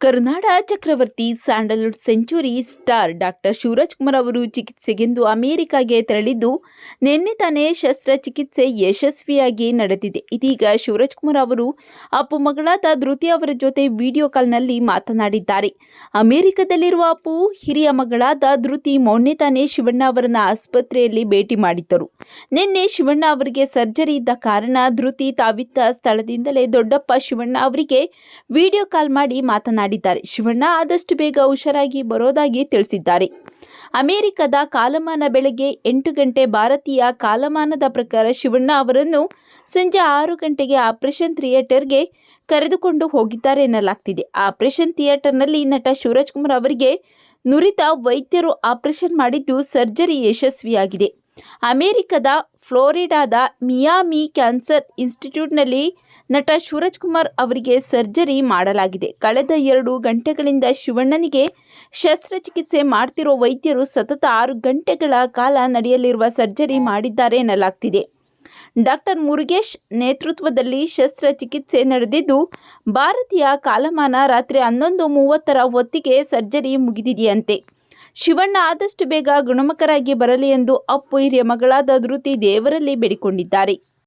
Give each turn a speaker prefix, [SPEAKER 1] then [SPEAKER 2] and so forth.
[SPEAKER 1] ಕರುನಾಡ ಚಕ್ರವರ್ತಿ Sandalwood century star doctor Shivaraj Kumar ಅವರು ಚಿಕಿತ್ಸೆಗೆಂದು ಅಮೆರಿಕಾಗೆ ತೆರಳಿದ್ದು, ನಿನ್ನೆ ತಾನೇ ಶಸ್ತ್ರಚಿಕಿತ್ಸೆ ಯಶಸ್ವಿಯಾಗಿ ನಡೆದಿದೆ. ಇದೀಗ ಶಿವರಾಜ್ ಕುಮಾರ್ ಅವರು ಅಪ್ಪು ಮಗಳಾದ ಧೃತಿ ಅವರ ಜೊತೆ ವಿಡಿಯೋ ಕಾಲ್ನಲ್ಲಿ ಮಾತನಾಡಿದ್ದಾರೆ. ಅಮೆರಿಕದಲ್ಲಿರುವ ಅಪ್ಪು, ಹಿರಿಯ ಮಗಳಾದ ಧೃತಿ ಮೊನ್ನೆ ತಾನೇ ಶಿವಣ್ಣ ಅವರನ್ನ ಆಸ್ಪತ್ರೆಯಲ್ಲಿ ಭೇಟಿ ಮಾಡಿದ್ದರು. ನಿನ್ನೆ ಶಿವಣ್ಣ ಅವರಿಗೆ ಸರ್ಜರಿ ಇದ್ದ ಕಾರಣ ಧೃತಿ ತಾವಿದ್ದ ಸ್ಥಳದಿಂದಲೇ ದೊಡ್ಡಪ್ಪ ಶಿವಣ್ಣ ಅವರಿಗೆ ವಿಡಿಯೋ ಕಾಲ್ ಮಾಡಿ ಮಾತನಾಡಿದ್ದಾರೆ ಶಿವಣ್ಣ ಆದಷ್ಟು ಬೇಗ ಹುಷಾರಾಗಿ ಬರೋದಾಗಿ ತಿಳಿಸಿದ್ದಾರೆ. ಅಮೆರಿಕದ ಕಾಲಮಾನ ಬೆಳಗ್ಗೆ ಎಂಟು ಗಂಟೆ ಭಾರತೀಯ ಕಾಲಮಾನದ ಪ್ರಕಾರ ಶಿವಣ್ಣ ಅವರನ್ನು ಸಂಜೆ ಆರು ಗಂಟೆಗೆ ಆಪರೇಷನ್ ಥಿಯೇಟರ್ಗೆ ಕರೆದುಕೊಂಡು ಹೋಗಿದ್ದಾರೆ ಎನ್ನಲಾಗ್ತಿದೆ. ಆಪರೇಷನ್ ಥಿಯೇಟರ್ನಲ್ಲಿ ನಟ ಶಿವರಾಜ್ ಕುಮಾರ್ ಅವರಿಗೆ ನುರಿತ ವೈದ್ಯರು ಆಪರೇಷನ್ ಮಾಡಿದ್ದು ಸರ್ಜರಿ ಯಶಸ್ವಿಯಾಗಿದೆ. ಅಮೆರಿಕದ ಫ್ಲೋರಿಡಾದ ಮಿಯಾಮಿ ಕ್ಯಾನ್ಸರ್ ಇನ್ಸ್ಟಿಟ್ಯೂಟ್ನಲ್ಲಿ ನಟ ಸೂರಜ್ ಕುಮಾರ್ ಅವರಿಗೆ ಸರ್ಜರಿ ಮಾಡಲಾಗಿದೆ. ಕಳೆದ ಎರಡು ಗಂಟೆಗಳಿಂದ ಶಿವಣ್ಣನಿಗೆ ಶಸ್ತ್ರಚಿಕಿತ್ಸೆ ಮಾಡ್ತಿರೋ ವೈದ್ಯರು ಸತತ ಆರು ಗಂಟೆಗಳ ಕಾಲ ನಡೆಯಲಿರುವ ಸರ್ಜರಿ ಮಾಡಿದ್ದಾರೆ ಎನ್ನಲಾಗ್ತಿದೆ. ಡಾಕ್ಟರ್ ಮುರುಗೇಶ್ ನೇತೃತ್ವದಲ್ಲಿ ಶಸ್ತ್ರಚಿಕಿತ್ಸೆ ನಡೆದಿದ್ದು, ಭಾರತೀಯ ಕಾಲಮಾನ ರಾತ್ರಿ ಹನ್ನೊಂದು ಮೂವತ್ತರ ಹೊತ್ತಿಗೆ ಸರ್ಜರಿ ಮುಗಿದಿದೆಯಂತೆ. ಶಿವಣ್ಣ ಆದಷ್ಟು ಬೇಗ ಗುಣಮುಖರಾಗಿ ಬರಲಿ ಎಂದು ಅಪ್ಪು ಹಿರಿಯ ಮಗಳಾದ ಧೃತಿ ದೇವರಲ್ಲಿ ಬೇಡಿಕೊಂಡಿದ್ದಾರೆ.